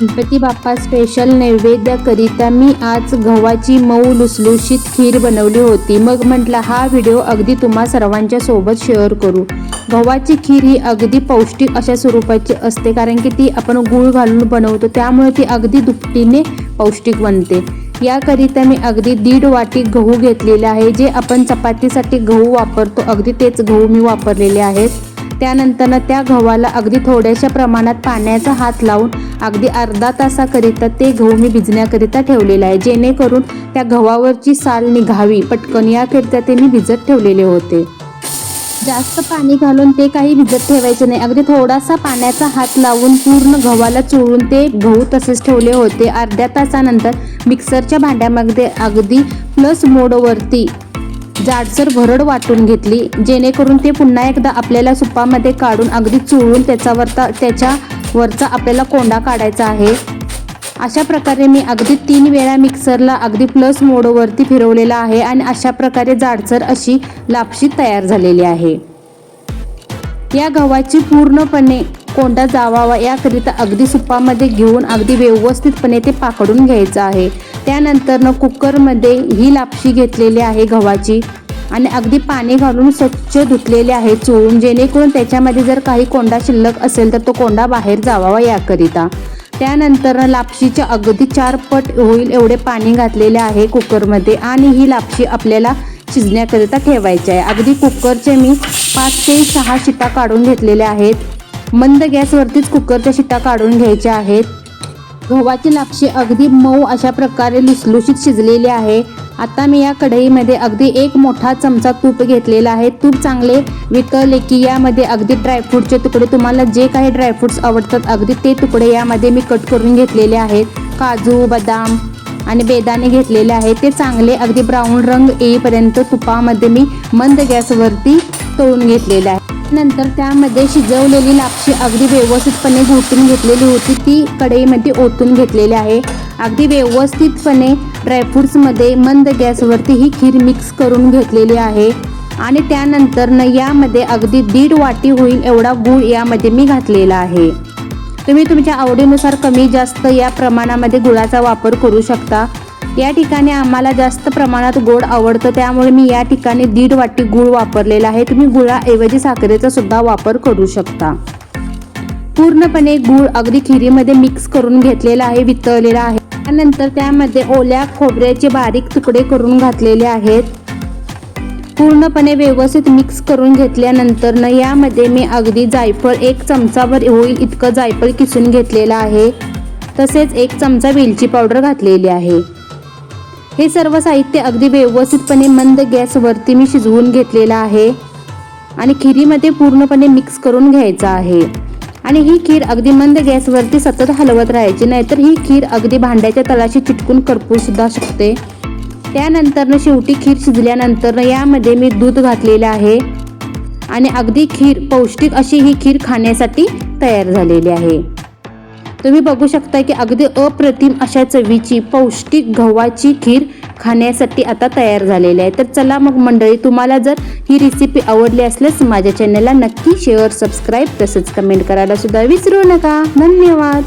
Ganpati Bappa special नैवेद्याकरिता मी आज गव्हाची मऊ लुसलुशीत खीर बनवली होती. मग म्हटलं हा व्हिडिओ अगदी तुम्हा सर्वांच्या सोबत शेअर करू. गव्हाची खीर ही अगदी पौष्टिक अशा स्वरूपाची असते कारण की ती आपण गूळ घालून बनवतो त्यामुळे ती अगदी दुपटीने पौष्टिक बनते. याकरिता मी अगदी दीड वाटी गहू घेतलेले आहे जे आपण चपातीसाठी गहू वापरतो अगदी तेच गहू मी वापरलेले आहेत. त्यानंतर त्या गव्हाला अगदी थोड्याशा प्रमाणात पाण्याचा हात लावून अगदी अर्धा तासाकरिता ते गहू मी भिजण्याकरिता ठेवलेलं आहे. जेणेकरून त्या गव्हावरची साल निघावी पटकन याकरिता ते मी भिजत ठेवलेले होते. जास्त पाणी घालून ते काही भिजत ठेवायचे नाही. अगदी थोडासा पाण्याचा हात लावून पूर्ण गव्हाला चोळून ते गहू तसेच ठेवले होते. अर्ध्या तासानंतर मिक्सरच्या भांड्यामध्ये अगदी प्लस मोडवरती जाडसर भरड वाटून घेतली जेणेकरून ते पुन्हा एकदा आपल्याला सुपामध्ये काढून अगदी चुळून त्याच्यावरता त्याच्या वरचा आपल्याला कोंडा काढायचा आहे. अशा प्रकारे मी अगदी तीन वेळा मिक्सरला अगदी प्लस मोडवरती फिरवलेला आहे आणि अशा प्रकारे जाडसर अशी लापशी तयार झालेली आहे. या गव्हाची पूर्णपणे कोंडा जावावा याकरिता अगदी सुपामध्ये घेऊन अगदी व्यवस्थितपणे ते पाकडून घ्यायचं आहे. त्यानंतरनं कुकरमध्ये ही लापशी घेतलेली आहे गव्हाची आणि अगदी पाणी घालून स्वच्छ धुतलेले आहे चोळून. जेणेकरून त्याच्यामध्ये जर काही कोंडा शिल्लक असेल तर तो कोंडा बाहेर जावावा याकरिता. त्यानंतर लापशीचे अगदी चार पट होईल एवढे पाणी घातलेले आहे कुकरमध्ये आणि ही लापशी आपल्याला शिजण्याकरिता ठेवायची आहे. अगदी कुकरचे मी पाच ते सहा शिटा काढून घेतलेल्या आहेत. मंद गॅसवरतीच कुकरच्या शिटा काढून घ्यायच्या आहेत. गव्हाची लापशी अगदी मऊ अशा प्रकारे लुसलुशीत शिजलेली आहे. आता मी या कढईमध्ये अगदी एक मोठा चमचा तूप घेतलेला आहे. तूप चांगले वितळले की यामध्ये अगदी ड्रायफ्रूटचे तुकडे तुम्हाला जे काही ड्रायफ्रूट्स आवडतात अगदी ते तुकडे यामध्ये मी कट करून घेतलेले आहेत. काजू बदाम आणि बेदाणे घेतलेले आहे ते चांगले अगदी ब्राऊन रंग येईपर्यंत तुपामध्ये मी मंद गॅसवरती तळून घेतलेले आहे. नंतर त्यामध्ये शिजवलेली लापशी अगदी व्यवस्थितपणे घोटून घेतलेली होती. ती कढईमध्ये ओतून घेतलेली आहे. अगदी व्यवस्थितपणे ड्रायफ्रूट्समध्ये मंद गॅसवरती ही खीर मिक्स करून घेतलेली आहे. आणि त्यानंतर न यामध्ये अगदी दीड वाटी होईल एवढा गूळ यामध्ये मी घातलेला आहे. तुम्ही तुमच्या आवडीनुसार कमी जास्त या प्रमाणामध्ये गुळाचा वापर करू शकता. या ठिकाणी आम्हाला जास्त प्रमाणात गोड आवडतं त्यामुळे मी या ठिकाणी दीड वाटी गूळ वापरलेला आहे. तुम्ही गुळाऐवजी साखरेचा सुद्धा वापर करू शकता. पूर्णपणे गूळ अगदी खिरीमध्ये मिक्स करून घेतलेला आहे वितळलेला आहे. त्यानंतर त्यामध्ये ओल्या खोबऱ्याचे बारीक तुकडे करून घातलेले आहेत. पूर्णपणे व्यवस्थित मिक्स करून घेतल्यानंतर न यामध्ये मी अगदी जायफळ एक चमचाभर होईल इतकं जायफळ किसून घेतलेलं आहे. तसेच एक चमचा वेलची पावडर घातलेली आहे. हे सर्व साहित्य अगदी व्यवस्थितपणे मंद गॅसवरती मी शिजवून घेतलेलं आहे. आणि खिरीमध्ये पूर्णपणे मिक्स करून घ्यायचं आहे. आणि ही खीर अगदी मंद गॅसवरती सतत हलवत राहायची नाहीतर ही खीर अगदी भांड्याच्या तळाशी चिटकून करपू सुद्धा शकते. त्यानंतरनं शेवटी खीर शिजल्यानंतर यामध्ये मी दूध घातलेलं आहे. आणि अगदी खीर पौष्टिक अशी ही खीर खाण्यासाठी तयार झालेली आहे. तुम्ही बघू शकता की अगदी अप्रतिम अशा चवीची पौष्टिक गव्हाची खीर खाण्यासाठी आता तयार झालेली आहे. तर चला मग मंडळी तुम्हाला जर ही रेसिपी आवडली असल्यास माझ्या चॅनलला नक्की शेअर सबस्क्राईब तसंच कमेंट करायला सुद्धा विसरू नका. धन्यवाद.